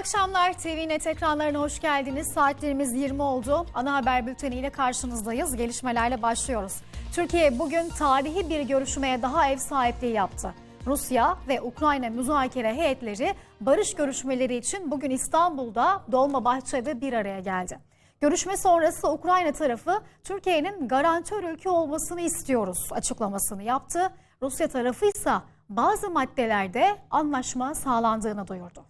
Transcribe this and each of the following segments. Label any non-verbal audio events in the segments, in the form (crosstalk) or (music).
akşamlar TVNet ekranlarına hoş geldiniz. Saatlerimiz 20 oldu. Ana haber bülteniyle karşınızdayız. Gelişmelerle başlıyoruz. Türkiye bugün tarihi bir görüşmeye daha ev sahipliği yaptı. Rusya ve Ukrayna müzakere heyetleri barış görüşmeleri için bugün İstanbul'da Dolmabahçe'de bir araya geldi. Görüşme sonrası Ukrayna tarafı Türkiye'nin garantör ülke olmasını istiyoruz açıklamasını yaptı. Rusya tarafı ise bazı maddelerde anlaşma sağlandığını duyurdu.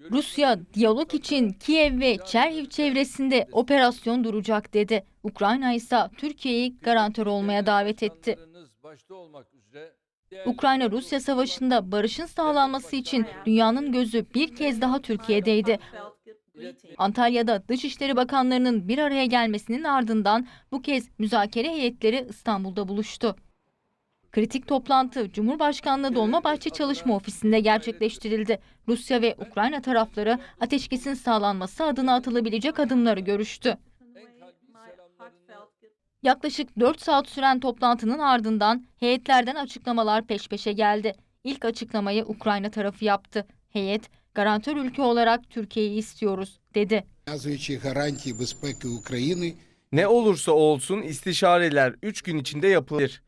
Rusya diyalog için Kiev ve Çerhiv çevresinde operasyon duracak dedi. Ukrayna ise Türkiye'yi garantör olmaya davet etti. Ukrayna-Rusya savaşında barışın sağlanması için dünyanın gözü bir kez daha Türkiye'deydi. Antalya'da Dışişleri Bakanlarının bir araya gelmesinin ardından bu kez müzakere heyetleri İstanbul'da buluştu. Kritik toplantı Cumhurbaşkanlığı Dolmabahçe Çalışma Ofisi'nde gerçekleştirildi. Rusya ve Ukrayna tarafları ateşkesin sağlanması adına atılabilecek adımları görüştü. Yaklaşık 4 saat süren toplantının ardından heyetlerden açıklamalar peş peşe geldi. İlk açıklamayı Ukrayna tarafı yaptı. Heyet, garantör ülke olarak Türkiye'yi istiyoruz dedi. Ne olursa olsun istişareler 3 gün içinde yapılır.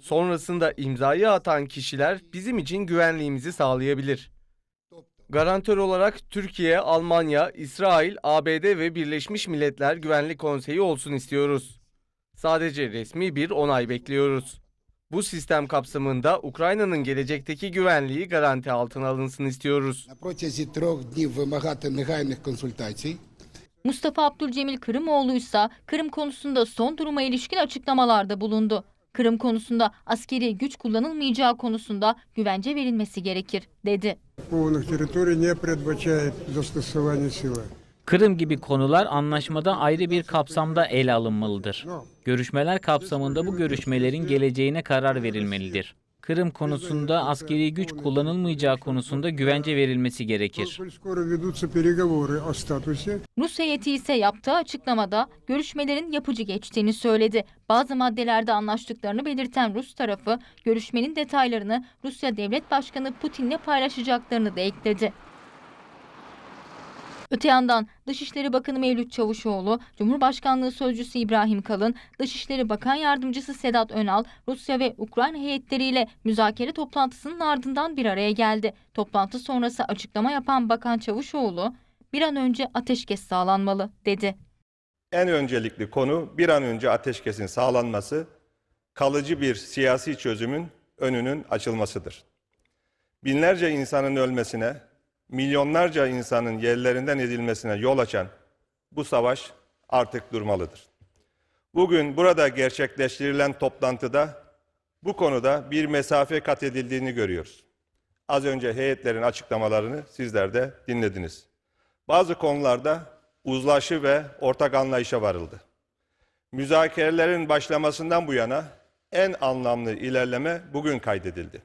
Sonrasında imzayı atan kişiler bizim için güvenliğimizi sağlayabilir. Garantör olarak Türkiye, Almanya, İsrail, ABD ve Birleşmiş Milletler Güvenlik Konseyi olsun istiyoruz. Sadece resmi bir onay bekliyoruz. Bu sistem kapsamında Ukrayna'nın gelecekteki güvenliği garanti altına alınsın istiyoruz. Mustafa Abdülcemil Kırımoğlu ise Kırım konusunda son duruma ilişkin açıklamalarda bulundu. Kırım konusunda askeri güç kullanılmayacağı konusunda güvence verilmesi gerekir dedi. Kırım gibi konular anlaşmada ayrı bir kapsamda ele alınmalıdır. Görüşmeler kapsamında bu görüşmelerin geleceğine karar verilmelidir. Kırım konusunda askeri güç kullanılmayacağı konusunda güvence verilmesi gerekir. Rus heyeti ise yaptığı açıklamada görüşmelerin yapıcı geçtiğini söyledi. Bazı maddelerde anlaştıklarını belirten Rus tarafı görüşmenin detaylarını Rusya Devlet Başkanı Putin'le paylaşacaklarını da ekledi. Öte yandan Dışişleri Bakanı Mevlüt Çavuşoğlu, Cumhurbaşkanlığı Sözcüsü İbrahim Kalın, Dışişleri Bakan Yardımcısı Sedat Önal, Rusya ve Ukrayna heyetleriyle müzakere toplantısının ardından bir araya geldi. Toplantı sonrası açıklama yapan Bakan Çavuşoğlu, bir an önce ateşkes sağlanmalı dedi. En öncelikli konu bir an önce ateşkesin sağlanması, kalıcı bir siyasi çözümün önünün açılmasıdır. Binlerce insanın ölmesine, milyonlarca insanın yerlerinden edilmesine yol açan bu savaş artık durmalıdır. Bugün burada gerçekleştirilen toplantıda bu konuda bir mesafe kat edildiğini görüyoruz. Az önce heyetlerin açıklamalarını sizler de dinlediniz. Bazı konularda uzlaşı ve ortak anlayışa varıldı. Müzakerelerin başlamasından bu yana en anlamlı ilerleme bugün kaydedildi.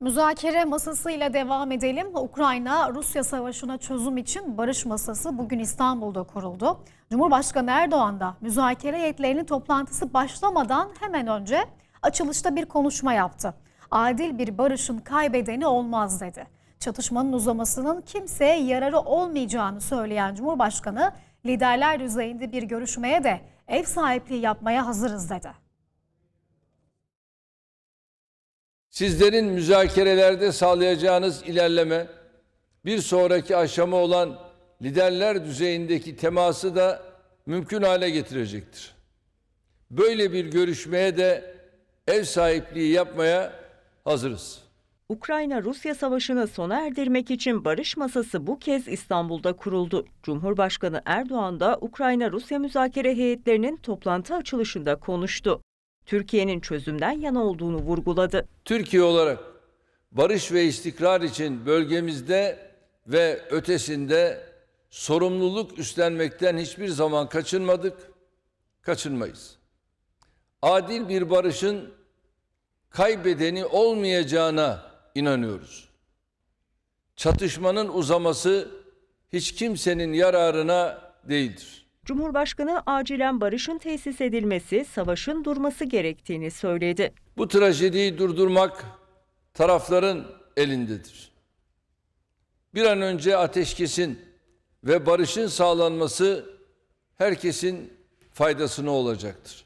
Müzakere masasıyla devam edelim. Ukrayna-Rusya savaşına çözüm için barış masası bugün İstanbul'da kuruldu. Cumhurbaşkanı Erdoğan da müzakere heyetlerinin toplantısı başlamadan hemen önce açılışta bir konuşma yaptı. Adil bir barışın kaybedeni olmaz dedi. Çatışmanın uzamasının kimseye yararı olmayacağını söyleyen Cumhurbaşkanı liderler düzeyinde bir görüşmeye de ev sahipliği yapmaya hazırız dedi. Sizlerin müzakerelerde sağlayacağınız ilerleme bir sonraki aşama olan liderler düzeyindeki teması da mümkün hale getirecektir. Böyle bir görüşmeye de ev sahipliği yapmaya hazırız. Ukrayna-Rusya savaşını sona erdirmek için barış masası bu kez İstanbul'da kuruldu. Cumhurbaşkanı Erdoğan da Ukrayna-Rusya müzakere heyetlerinin toplantı açılışında konuştu. Türkiye'nin çözümden yana olduğunu vurguladı. Türkiye olarak barış ve istikrar için bölgemizde ve ötesinde sorumluluk üstlenmekten hiçbir zaman kaçınmadık, kaçınmayız. Adil bir barışın kaybedeni olmayacağına inanıyoruz. Çatışmanın uzaması hiç kimsenin yararına değildir. Cumhurbaşkanı acilen barışın tesis edilmesi, savaşın durması gerektiğini söyledi. Bu trajediyi durdurmak tarafların elindedir. Bir an önce ateşkesin ve barışın sağlanması herkesin faydasına olacaktır.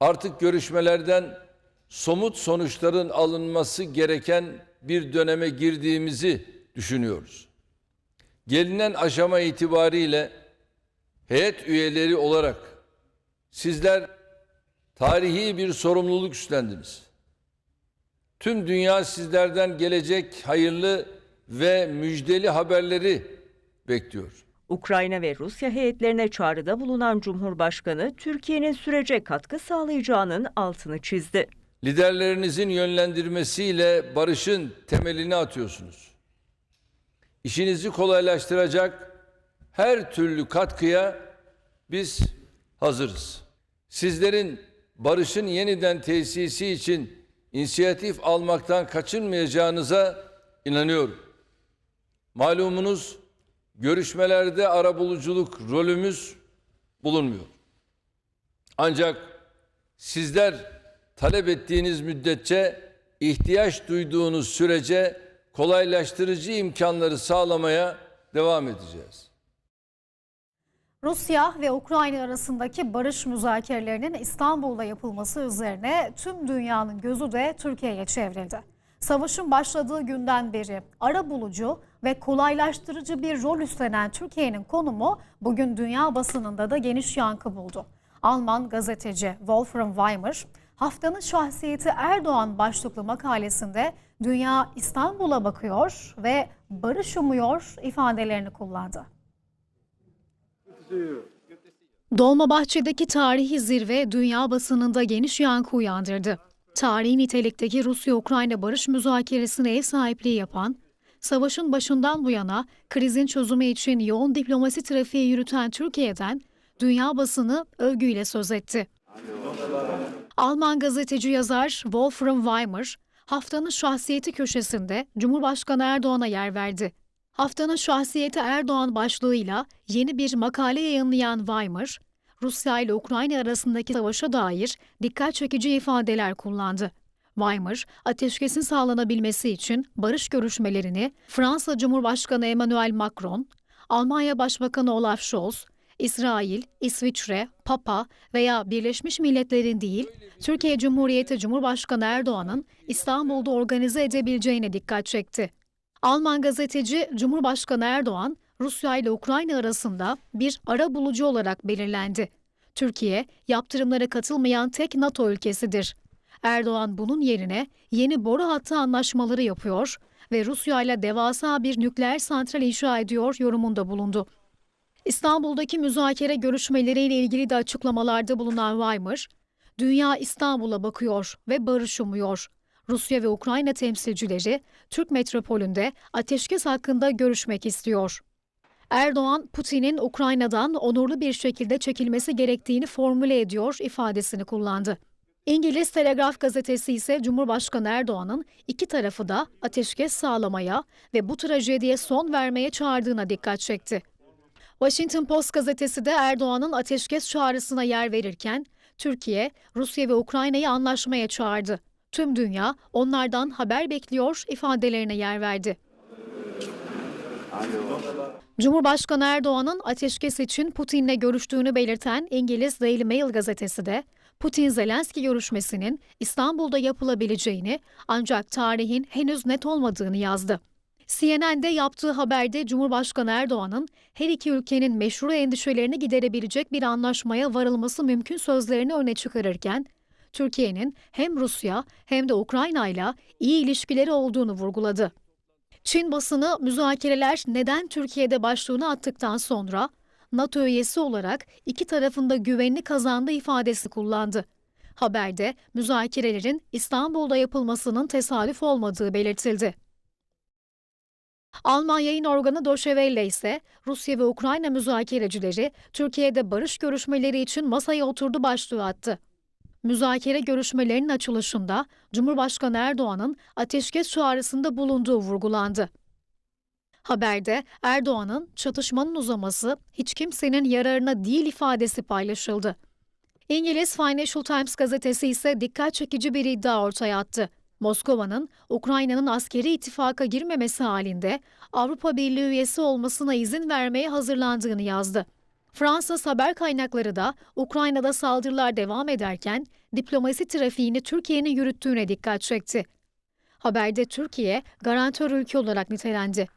Artık görüşmelerden somut sonuçların alınması gereken bir döneme girdiğimizi düşünüyoruz. Gelinen aşama itibariyle heyet üyeleri olarak sizler tarihi bir sorumluluk üstlendiniz. Tüm dünya sizlerden gelecek hayırlı ve müjdeli haberleri bekliyor. Ukrayna ve Rusya heyetlerine çağrıda bulunan Cumhurbaşkanı, Türkiye'nin sürece katkı sağlayacağının altını çizdi. Liderlerinizin yönlendirmesiyle barışın temelini atıyorsunuz. İşinizi kolaylaştıracak her türlü katkıya biz hazırız. Sizlerin barışın yeniden tesisi için inisiyatif almaktan kaçınmayacağınıza inanıyorum. Malumunuz görüşmelerde arabuluculuk rolümüz bulunmuyor. Ancak sizler talep ettiğiniz müddetçe ihtiyaç duyduğunuz sürece kolaylaştırıcı imkanları sağlamaya devam edeceğiz. Rusya ve Ukrayna arasındaki barış müzakerelerinin İstanbul'da yapılması üzerine tüm dünyanın gözü de Türkiye'ye çevrildi. Savaşın başladığı günden beri ara bulucu ve kolaylaştırıcı bir rol üstlenen Türkiye'nin konumu bugün dünya basınında da geniş yankı buldu. Alman gazeteci Wolfram Weimer, haftanın şahsiyeti Erdoğan başlıklı makalesinde dünya İstanbul'a bakıyor ve barış umuyor ifadelerini kullandı. Dolmabahçe'deki tarihi zirve dünya basınında geniş yankı uyandırdı. Tarihi nitelikteki Rusya-Ukrayna barış müzakeresine ev sahipliği yapan, savaşın başından bu yana krizin çözümü için yoğun diplomasi trafiği yürüten Türkiye'den dünya basını övgüyle söz etti. Alman gazeteci yazar Wolfram Weimer, haftanın şahsiyeti köşesinde Cumhurbaşkanı Erdoğan'a yer verdi. Haftanın şahsiyeti Erdoğan başlığıyla yeni bir makale yayınlayan Weimar, Rusya ile Ukrayna arasındaki savaşa dair dikkat çekici ifadeler kullandı. Weimar, ateşkesin sağlanabilmesi için barış görüşmelerini Fransa Cumhurbaşkanı Emmanuel Macron, Almanya Başbakanı Olaf Scholz, İsrail, İsviçre, Papa veya Birleşmiş Milletler'in değil, Türkiye Cumhuriyeti Cumhurbaşkanı Erdoğan'ın İstanbul'da organize edebileceğine dikkat çekti. Alman gazeteci Cumhurbaşkanı Erdoğan, Rusya ile Ukrayna arasında bir ara bulucu olarak belirlendi. Türkiye, yaptırımlara katılmayan tek NATO ülkesidir. Erdoğan bunun yerine yeni boru hattı anlaşmaları yapıyor ve Rusya ile devasa bir nükleer santral inşa ediyor yorumunda bulundu. İstanbul'daki müzakere görüşmeleriyle ilgili de açıklamalarda bulunan Weimar, dünya İstanbul'a bakıyor ve barış umuyor. Rusya ve Ukrayna temsilcileri Türk metropolünde ateşkes hakkında görüşmek istiyor. Erdoğan, Putin'in Ukrayna'dan onurlu bir şekilde çekilmesi gerektiğini formüle ediyor ifadesini kullandı. İngiliz Telegraf gazetesi ise Cumhurbaşkanı Erdoğan'ın iki tarafı da ateşkes sağlamaya ve bu trajediye son vermeye çağırdığına dikkat çekti. Washington Post gazetesi de Erdoğan'ın ateşkes çağrısına yer verirken Türkiye, Rusya ve Ukrayna'yı anlaşmaya çağırdı. Tüm dünya onlardan haber bekliyor ifadelerine yer verdi. Cumhurbaşkanı Erdoğan'ın ateşkes için Putin'le görüştüğünü belirten İngiliz Daily Mail gazetesi de Putin-Zelenski görüşmesinin İstanbul'da yapılabileceğini ancak tarihin henüz net olmadığını yazdı. CNN'de yaptığı haberde Cumhurbaşkanı Erdoğan'ın her iki ülkenin meşru endişelerini giderebilecek bir anlaşmaya varılması mümkün sözlerini öne çıkarırken, Türkiye'nin hem Rusya hem de Ukrayna ile iyi ilişkileri olduğunu vurguladı. Çin basını müzakereler neden Türkiye'de başlığını attıktan sonra NATO üyesi olarak iki tarafında güvenini kazandığı ifadesi kullandı. Haberde müzakerelerin İstanbul'da yapılmasının tesadüf olmadığı belirtildi. Alman yayın organı Deutsche Welle ise Rusya ve Ukrayna müzakerecileri Türkiye'de barış görüşmeleri için masaya oturdu başlığı attı. Müzakere görüşmelerinin açılışında Cumhurbaşkanı Erdoğan'ın ateşkes çağrısında bulunduğu vurgulandı. Haberde Erdoğan'ın çatışmanın uzaması hiç kimsenin yararına değil ifadesi paylaşıldı. İngiliz Financial Times gazetesi ise dikkat çekici bir iddia ortaya attı. Moskova'nın Ukrayna'nın askeri ittifaka girmemesi halinde Avrupa Birliği üyesi olmasına izin vermeye hazırlandığını yazdı. Fransız haber kaynakları da Ukrayna'da saldırılar devam ederken diplomasi trafiğini Türkiye'nin yürüttüğüne dikkat çekti. Haberde Türkiye garantör ülke olarak nitelendi.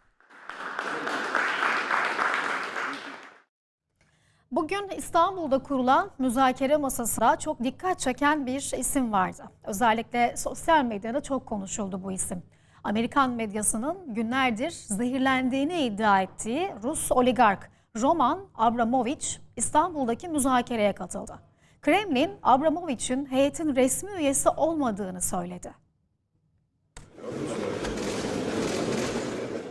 Bugün İstanbul'da kurulan müzakere masasında çok dikkat çeken bir isim vardı. Özellikle sosyal medyada çok konuşuldu bu isim. Amerikan medyasının günlerdir zehirlendiğini iddia ettiği Rus oligark Roman Abramovich İstanbul'daki müzakereye katıldı. Kremlin, Abramovich'in heyetin resmi üyesi olmadığını söyledi.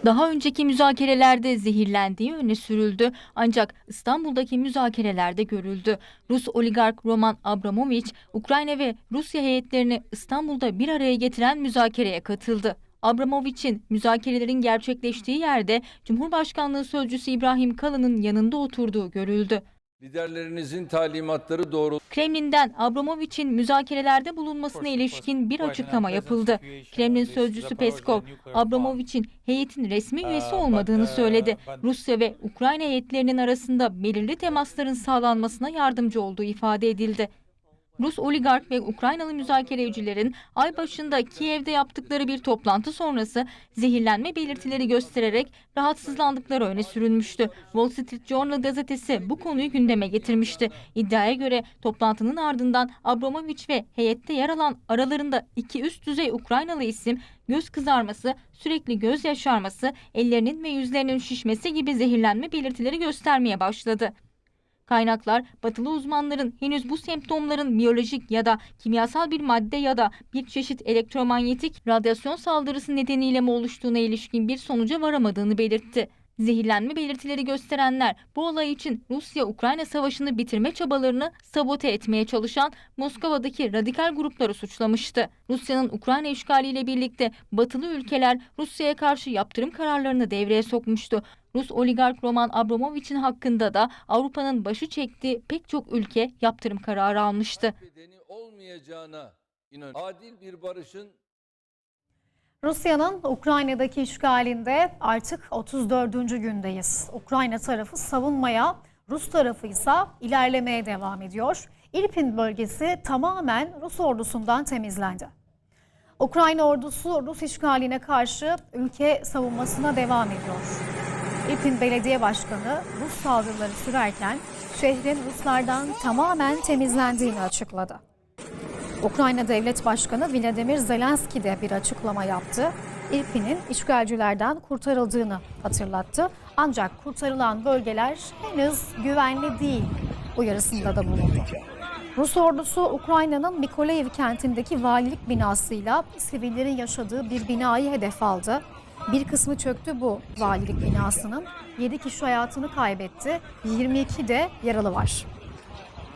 Daha önceki müzakerelerde zehirlendiği öne sürüldü ancak İstanbul'daki müzakerelerde görüldü. Rus oligark Roman Abramovich, Ukrayna ve Rusya heyetlerini İstanbul'da bir araya getiren müzakereye katıldı. Abramovich'in müzakerelerin gerçekleştiği yerde Cumhurbaşkanlığı Sözcüsü İbrahim Kalın'ın yanında oturduğu görüldü. Liderlerinizin talimatları doğru Kremlin'den Abramovich'in müzakerelerde bulunmasına ilişkin bir açıklama yapıldı. Kremlin sözcüsü Peskov, Abramovich'in heyetin resmi üyesi olmadığını söyledi. Rusya ve Ukrayna heyetlerinin arasında belirli temasların sağlanmasına yardımcı olduğu ifade edildi. Rus oligark ve Ukraynalı müzakerecilerin ay başında Kiev'de yaptıkları bir toplantı sonrası zehirlenme belirtileri göstererek rahatsızlandıkları öne sürülmüştü. Wall Street Journal gazetesi bu konuyu gündeme getirmişti. İddiaya göre toplantının ardından Abramovich ve heyette yer alan aralarında iki üst düzey Ukraynalı isim göz kızarması, sürekli göz yaşarması, ellerinin ve yüzlerinin şişmesi gibi zehirlenme belirtileri göstermeye başladı. Kaynaklar batılı uzmanların henüz bu semptomların biyolojik ya da kimyasal bir madde ya da bir çeşit elektromanyetik radyasyon saldırısı nedeniyle mi oluştuğuna ilişkin bir sonuca varamadığını belirtti. Zehirlenme belirtileri gösterenler bu olay için Rusya-Ukrayna savaşını bitirme çabalarını sabote etmeye çalışan Moskova'daki radikal grupları suçlamıştı. Rusya'nın Ukrayna işgaliyle birlikte batılı ülkeler Rusya'ya karşı yaptırım kararlarını devreye sokmuştu. Rus oligark Roman Abramovich'in hakkında da Avrupa'nın başı çektiği pek çok ülke yaptırım kararı almıştı. Adil bir barışın Rusya'nın Ukrayna'daki işgalinde artık 34. gündeyiz. Ukrayna tarafı savunmaya, Rus tarafı ise ilerlemeye devam ediyor. İrpin bölgesi tamamen Rus ordusundan temizlendi. Ukrayna ordusu Rus işgaline karşı ülke savunmasına devam ediyor. İrpin Belediye Başkanı Rus saldırıları sürerken şehrin Ruslardan tamamen temizlendiğini açıkladı. Ukrayna Devlet Başkanı Vladimir Zelenski de bir açıklama yaptı. İrpin'in işgalcilerden kurtarıldığını hatırlattı. Ancak kurtarılan bölgeler henüz güvenli değil uyarısında da bulundu. Rus ordusu Ukrayna'nın Mikolayev kentindeki valilik binasıyla sivillerin yaşadığı bir binayı hedef aldı. Bir kısmı çöktü bu valilik binasının. 7 kişi hayatını kaybetti, 22 de yaralı var.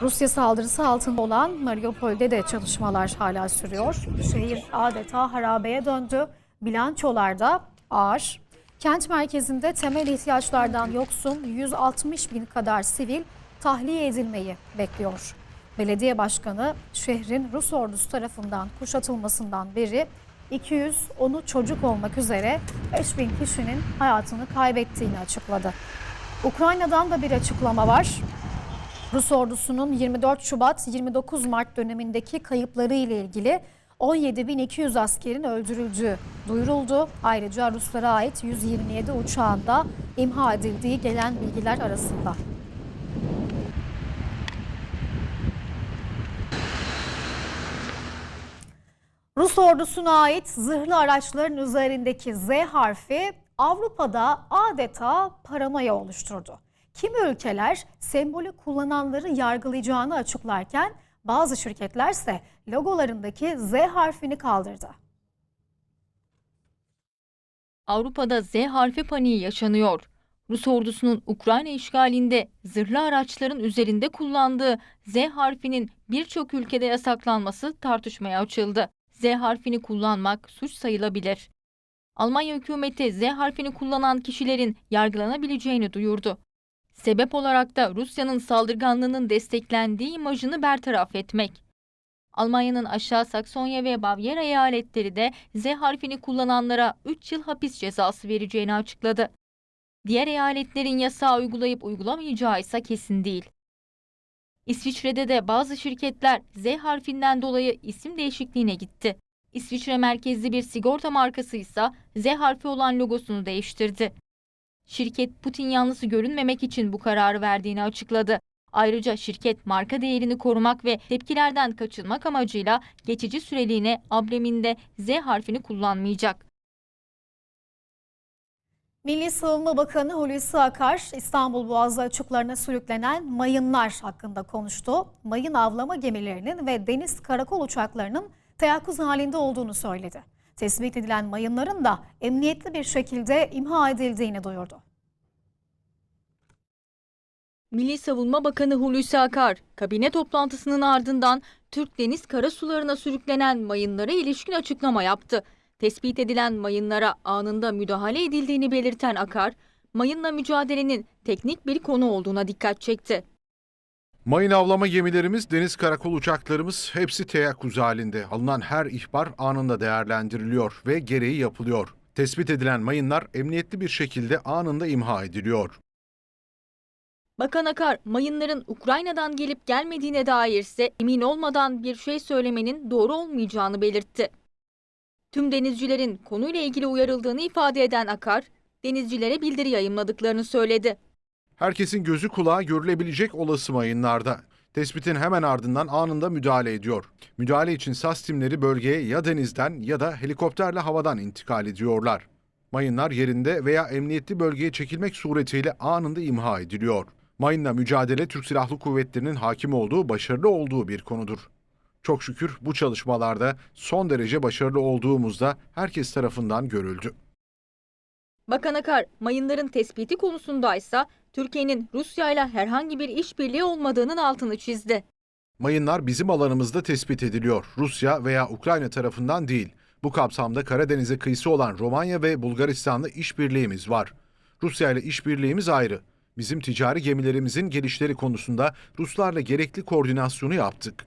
Rusya saldırısı altında olan Mariupol'de de çalışmalar hala sürüyor. Şehir adeta harabeye döndü. Bilançolar da ağır. Kent merkezinde temel ihtiyaçlardan yoksun 160 bin kadar sivil tahliye edilmeyi bekliyor. Belediye başkanı şehrin Rus ordusu tarafından kuşatılmasından beri 210'u çocuk olmak üzere 5 bin kişinin hayatını kaybettiğini açıkladı. Ukrayna'dan da bir açıklama var. Rus ordusunun 24 Şubat 29 Mart dönemindeki kayıpları ile ilgili 17.200 askerin öldürüldüğü duyuruldu. Ayrıca Ruslara ait 127 uçağında imha edildiği gelen bilgiler arasında. Rus ordusuna ait zırhlı araçların üzerindeki Z harfi Avrupa'da adeta paranoya oluşturdu. Kimi ülkeler sembolü kullananları yargılayacağını açıklarken bazı şirketler ise logolarındaki Z harfini kaldırdı. Avrupa'da Z harfi paniği yaşanıyor. Rus ordusunun Ukrayna işgalinde zırhlı araçların üzerinde kullandığı Z harfinin birçok ülkede yasaklanması tartışmaya açıldı. Z harfini kullanmak suç sayılabilir. Almanya hükümeti Z harfini kullanan kişilerin yargılanabileceğini duyurdu. Sebep olarak da Rusya'nın saldırganlığının desteklendiği imajını bertaraf etmek. Almanya'nın aşağı Saksonya ve Bavyera eyaletleri de Z harfini kullananlara 3 yıl hapis cezası vereceğini açıkladı. Diğer eyaletlerin yasağı uygulayıp uygulamayacağı ise kesin değil. İsviçre'de de bazı şirketler Z harfinden dolayı isim değişikliğine gitti. İsviçre merkezli bir sigorta markası ise Z harfi olan logosunu değiştirdi. Şirket Putin yanlısı görünmemek için bu kararı verdiğini açıkladı. Ayrıca şirket marka değerini korumak ve tepkilerden kaçınmak amacıyla geçici süreliğine ambleminde Z harfini kullanmayacak. Milli Savunma Bakanı Hulusi Akar, İstanbul Boğazı açıklarına sürüklenen mayınlar hakkında konuştu. Mayın avlama gemilerinin ve deniz karakol uçaklarının teyakkuz halinde olduğunu söyledi. Tespit edilen mayınların da emniyetli bir şekilde imha edildiğini duyurdu. Milli Savunma Bakanı Hulusi Akar, kabine toplantısının ardından Türk deniz karasularına sürüklenen mayınlara ilişkin açıklama yaptı. Tespit edilen mayınlara anında müdahale edildiğini belirten Akar, mayınla mücadelenin teknik bir konu olduğuna dikkat çekti. Mayın avlama gemilerimiz, deniz karakol uçaklarımız hepsi teyakkuz halinde. Alınan her ihbar anında değerlendiriliyor ve gereği yapılıyor. Tespit edilen mayınlar emniyetli bir şekilde anında imha ediliyor. Bakan Akar, mayınların Ukrayna'dan gelip gelmediğine dair ise emin olmadan bir şey söylemenin doğru olmayacağını belirtti. Tüm denizcilerin konuyla ilgili uyarıldığını ifade eden Akar, denizcilere bildiri yayımladıklarını söyledi. Herkesin gözü kulağı görülebilecek olası mayınlarda. Tespitin hemen ardından anında müdahale ediyor. Müdahale için SAS timleri bölgeye ya denizden ya da helikopterle havadan intikal ediyorlar. Mayınlar yerinde veya emniyetli bölgeye çekilmek suretiyle anında imha ediliyor. Mayınla mücadele Türk Silahlı Kuvvetleri'nin hakim olduğu, başarılı olduğu bir konudur. Çok şükür bu çalışmalarda son derece başarılı olduğumuzda herkes tarafından görüldü. Bakan Akar, mayınların tespiti konusundaysa Türkiye'nin Rusya ile herhangi bir işbirliği olmadığının altını çizdi. Mayınlar bizim alanımızda tespit ediliyor. Rusya veya Ukrayna tarafından değil. Bu kapsamda Karadeniz'e kıyısı olan Romanya ve Bulgaristan'la işbirliğimiz var. Rusya ile işbirliğimiz ayrı. Bizim ticari gemilerimizin gelişleri konusunda Ruslarla gerekli koordinasyonu yaptık.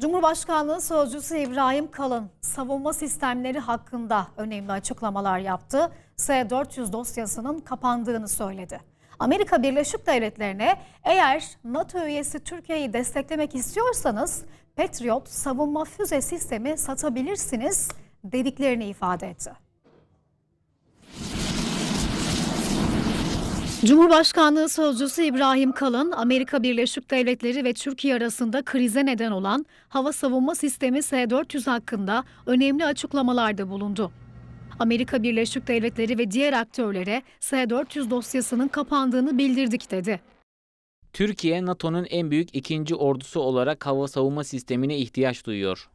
Cumhurbaşkanlığı Sözcüsü İbrahim Kalın savunma sistemleri hakkında önemli açıklamalar yaptı. S-400 dosyasının kapandığını söyledi. Amerika Birleşik Devletleri'ne eğer NATO üyesi Türkiye'yi desteklemek istiyorsanız Patriot savunma füze sistemi satabilirsiniz dediklerini ifade etti. Cumhurbaşkanlığı Sözcüsü İbrahim Kalın, Amerika Birleşik Devletleri ve Türkiye arasında krize neden olan hava savunma sistemi S-400 hakkında önemli açıklamalarda bulundu. Amerika Birleşik Devletleri ve diğer aktörlere S-400 dosyasının kapandığını bildirdik dedi. Türkiye, NATO'nun en büyük ikinci ordusu olarak hava savunma sistemine ihtiyaç duyuyor.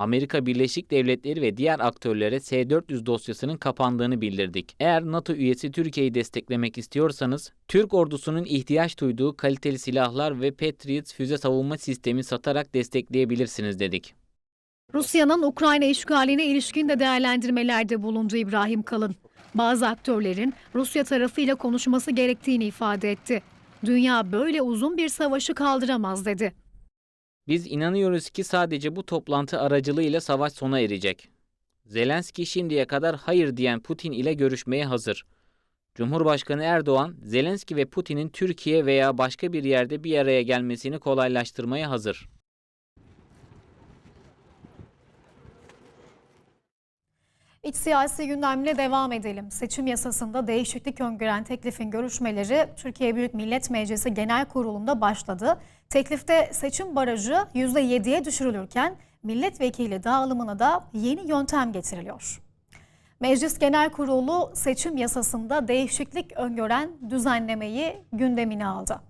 Amerika Birleşik Devletleri ve diğer aktörlere S-400 dosyasının kapandığını bildirdik. Eğer NATO üyesi Türkiye'yi desteklemek istiyorsanız, Türk ordusunun ihtiyaç duyduğu kaliteli silahlar ve Patriot füze savunma sistemi satarak destekleyebilirsiniz dedik. Rusya'nın Ukrayna işgaline ilişkin de değerlendirmelerde bulundu İbrahim Kalın. Bazı aktörlerin Rusya tarafıyla konuşması gerektiğini ifade etti. Dünya böyle uzun bir savaşı kaldıramaz dedi. Biz inanıyoruz ki sadece bu toplantı aracılığıyla savaş sona erecek. Zelenski şimdiye kadar hayır diyen Putin ile görüşmeye hazır. Cumhurbaşkanı Erdoğan, Zelenski ve Putin'in Türkiye veya başka bir yerde bir araya gelmesini kolaylaştırmaya hazır. İç siyasi gündemle devam edelim. Seçim yasasında değişiklik öngören teklifin görüşmeleri Türkiye Büyük Millet Meclisi Genel Kurulu'nda başladı. Teklifte seçim barajı %7'ye düşürülürken milletvekili dağılımına da yeni yöntem getiriliyor. Meclis Genel Kurulu seçim yasasında değişiklik öngören düzenlemeyi gündemine aldı.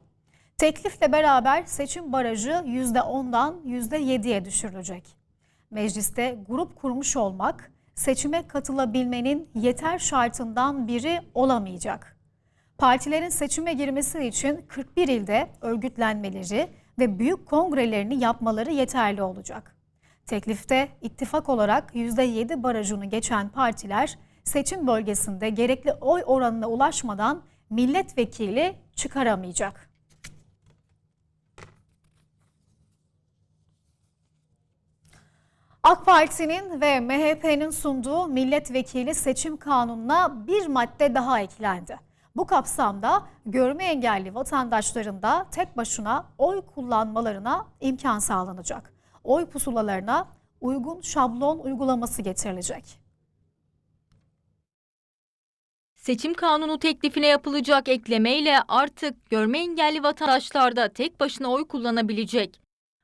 Teklifle beraber seçim barajı %10'dan %7'ye düşürülecek. Mecliste grup kurmuş olmak seçime katılabilmenin yeter şartından biri olamayacak partilerin seçime girmesi için 41 ilde örgütlenmeleri ve büyük kongrelerini yapmaları yeterli olacak. Teklifte ittifak olarak %7 barajını geçen partiler seçim bölgesinde gerekli oy oranına ulaşmadan milletvekili çıkaramayacak. AK Parti'nin ve MHP'nin sunduğu milletvekili seçim kanununa bir madde daha eklendi. Bu kapsamda görme engelli vatandaşların da tek başına oy kullanmalarına imkan sağlanacak. Oy pusulalarına uygun şablon uygulaması getirilecek. Seçim kanunu teklifine yapılacak eklemeyle artık görme engelli vatandaşlar da tek başına oy kullanabilecek.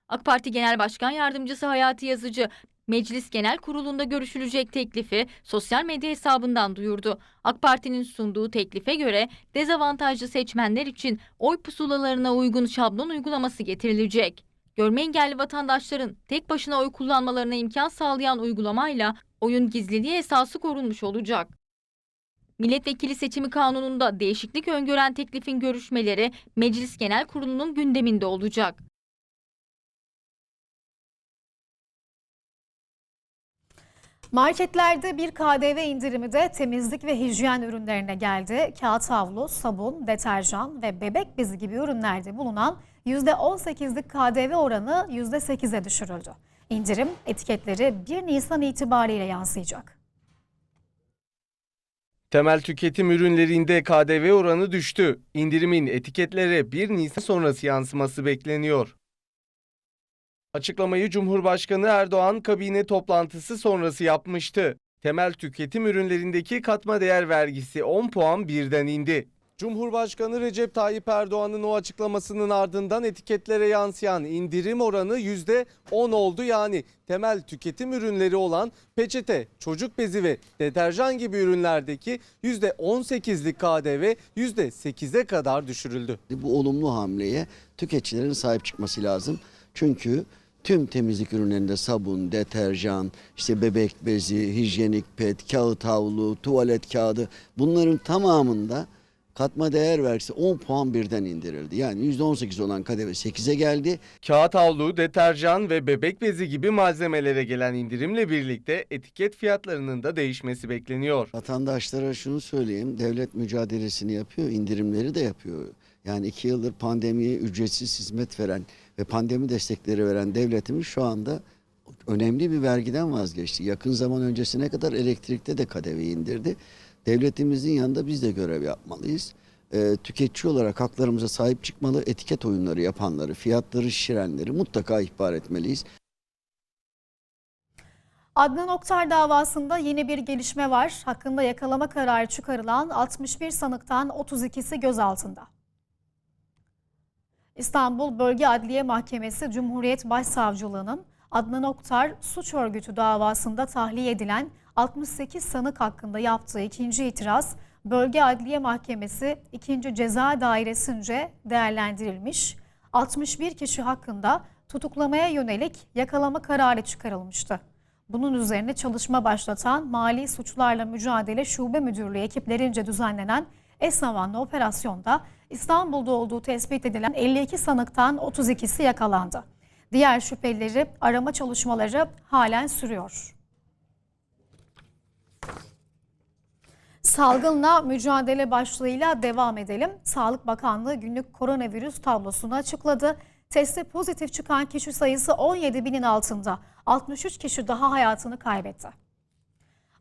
AK Parti Genel Başkan Yardımcısı Hayati Yazıcı, Meclis Genel Kurulu'nda görüşülecek teklifi sosyal medya hesabından duyurdu. AK Parti'nin sunduğu teklife göre dezavantajlı seçmenler için oy pusulalarına uygun şablon uygulaması getirilecek. Görme engelli vatandaşların tek başına oy kullanmalarına imkan sağlayan uygulamayla oyun gizliliği esası korunmuş olacak. Milletvekili seçimi kanununda değişiklik öngören teklifin görüşmeleri Meclis Genel Kurulu'nun gündeminde olacak. Marketlerde bir KDV indirimi de temizlik ve hijyen ürünlerine geldi. Kağıt havlu, sabun, deterjan ve bebek bezi gibi ürünlerde bulunan %18'lik KDV oranı %8'e düşürüldü. İndirim etiketleri 1 Nisan itibariyle yansıyacak. Temel tüketim ürünlerinde KDV oranı düştü. İndirimin etiketlere 1 Nisan sonrası yansıması bekleniyor. Açıklamayı Cumhurbaşkanı Erdoğan kabine toplantısı sonrası yapmıştı. Temel tüketim ürünlerindeki katma değer vergisi 10 puan birden indi. Cumhurbaşkanı Recep Tayyip Erdoğan'ın o açıklamasının ardından etiketlere yansıyan indirim oranı %10 oldu. Yani temel tüketim ürünleri olan peçete, çocuk bezi ve deterjan gibi ürünlerdeki %18'lik KDV %8'e kadar düşürüldü. Bu olumlu hamleye tüketicilerin sahip çıkması lazım. Çünkü tüm temizlik ürünlerinde sabun, deterjan, işte bebek bezi, hijyenik pet, kağıt havlu, tuvalet kağıdı bunların tamamında katma değer vergisi 10 puan birden indirildi. Yani %18 olan KDV 8'e geldi. Kağıt havlu, deterjan ve bebek bezi gibi malzemelere gelen indirimle birlikte etiket fiyatlarının da değişmesi bekleniyor. Vatandaşlara şunu söyleyeyim. Devlet mücadelesini yapıyor, indirimleri de yapıyor. Yani iki yıldır pandemiye ücretsiz hizmet veren ve pandemi destekleri veren devletimiz şu anda önemli bir vergiden vazgeçti. Yakın zaman öncesine kadar elektrikte de KDV indirdi. Devletimizin yanında biz de görev yapmalıyız. Ee, tüketici olarak haklarımıza sahip çıkmalı, etiket oyunları yapanları, fiyatları şişirenleri mutlaka ihbar etmeliyiz. Adnan Oktar davasında yeni bir gelişme var. Hakkında yakalama kararı çıkarılan 61 sanıktan 32'si gözaltında. İstanbul Bölge Adliye Mahkemesi Cumhuriyet Başsavcılığı'nın Adnan Oktar suç örgütü davasında tahliye edilen 68 sanık hakkında yaptığı ikinci itiraz Bölge Adliye Mahkemesi 2. Ceza Dairesi'nce değerlendirilmiş. 61 kişi hakkında tutuklamaya yönelik yakalama kararı çıkarılmıştı. Bunun üzerine çalışma başlatan Mali Suçlarla Mücadele Şube Müdürlüğü ekiplerince düzenlenen eş zamanlı operasyonda İstanbul'da olduğu tespit edilen 52 sanıktan 32'si yakalandı. Diğer şüphelileri arama çalışmaları halen sürüyor. Salgınla mücadele başlığıyla devam edelim. Sağlık Bakanlığı günlük koronavirüs tablosunu açıkladı. Testi pozitif çıkan kişi sayısı 17 binin altında. 63 kişi daha hayatını kaybetti.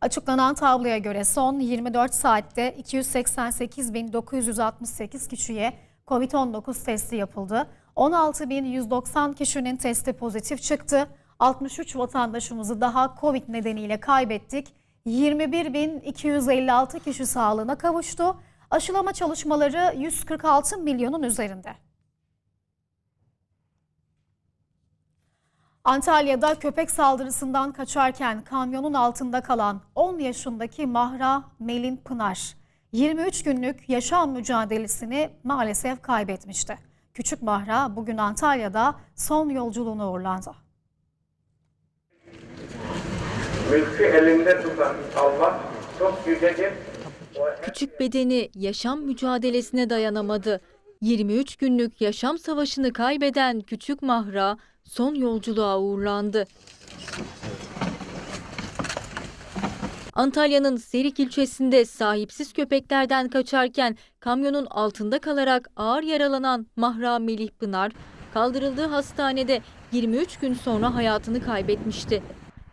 Açıklanan tabloya göre son 24 saatte 288.968 kişiye COVID-19 testi yapıldı. 16.190 kişinin testi pozitif çıktı. 63 vatandaşımızı daha COVID nedeniyle kaybettik. 21.256 kişi sağlığına kavuştu. Aşılama çalışmaları 146 milyonun üzerinde. Antalya'da köpek saldırısından kaçarken kamyonun altında kalan 10 yaşındaki Mahra Melin Pınar 23 günlük yaşam mücadelesini maalesef kaybetmişti. Küçük Mahra bugün Antalya'da son yolculuğuna uğurlandı. Mülkü elinde tutan Allah çok yücedir. Küçük bedeni yaşam mücadelesine dayanamadı. 23 günlük yaşam savaşını kaybeden küçük Mahra son yolculuğa uğurlandı. Antalya'nın Serik ilçesinde sahipsiz köpeklerden kaçarken kamyonun altında kalarak ağır yaralanan Mahra Melih Pınar kaldırıldığı hastanede 23 gün sonra hayatını kaybetmişti.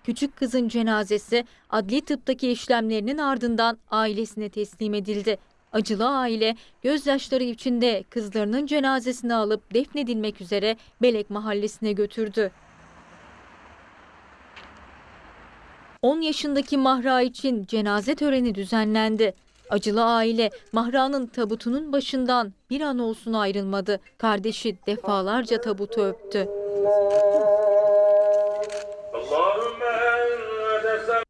Küçük kızın cenazesi adli tıptaki işlemlerinin ardından ailesine teslim edildi. Acılı aile gözyaşları içinde kızlarının cenazesini alıp defnedilmek üzere Belek Mahallesi'ne götürdü. 10 yaşındaki Mahra için cenaze töreni düzenlendi. Acılı aile Mahra'nın tabutunun başından bir an olsun ayrılmadı. Kardeşi defalarca tabutu öptü.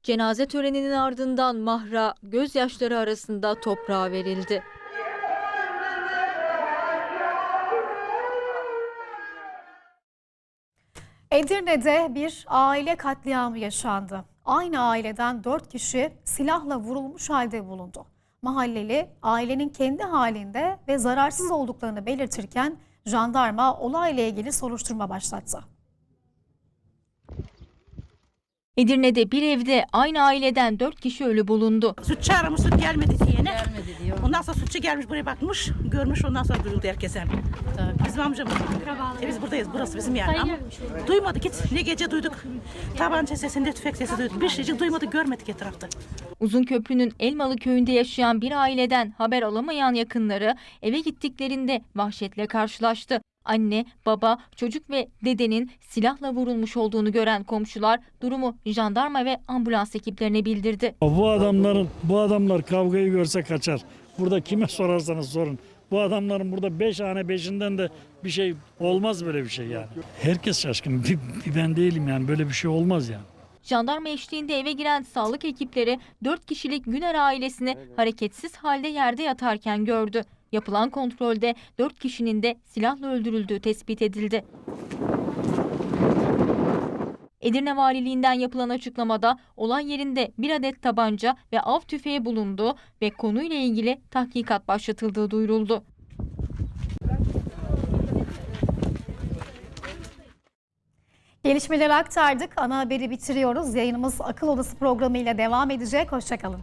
Cenaze töreninin ardından Mahra gözyaşları arasında toprağa verildi. Edirne'de bir aile katliamı yaşandı. Aynı aileden 4 kişi silahla vurulmuş halde bulundu. Mahalleli ailenin kendi halinde ve zararsız olduklarını belirtirken jandarma olayla ilgili soruşturma başlattı. Edirne'de bir evde aynı aileden 4 kişi ölü bulundu. Sütçü aramış süt gelmedi diyene. Gelmedi diyor. Ondan sonra sütçü gelmiş buraya bakmış. Görmüş ondan sonra duyuldu herkese. Bizim amcamız. E biz buradayız. Burası bizim yani. Ama duymadık hiç. Ne gece duyduk. Tabanca sesinde tüfek sesi duyduk. Bir şeycik duymadık görmedik etrafta. Uzun Köprü'nün Elmalı köyünde yaşayan bir aileden haber alamayan yakınları eve gittiklerinde vahşetle karşılaştı. Anne, baba, çocuk ve dedenin silahla vurulmuş olduğunu gören komşular durumu jandarma ve ambulans ekiplerine bildirdi. Bu adamların bu adamlar kavgayı görse kaçar. Burada kime (laughs) sorarsanız sorun. Bu adamların burada beş hane beşinden de bir şey olmaz böyle bir şey yani. Herkes şaşkın. Bir, bir ben değilim yani böyle bir şey olmaz yani. Jandarma eşliğinde eve giren sağlık ekipleri 4 kişilik Güner ailesini hareketsiz halde yerde yatarken gördü. Yapılan kontrolde 4 kişinin de silahla öldürüldüğü tespit edildi. Edirne Valiliğinden yapılan açıklamada olay yerinde bir adet tabanca ve av tüfeği bulunduğu ve konuyla ilgili tahkikat başlatıldığı duyuruldu. Gelişmeleri aktardık. Ana haberi bitiriyoruz. Yayınımız Akıl Odası programıyla devam edecek. Hoşçakalın.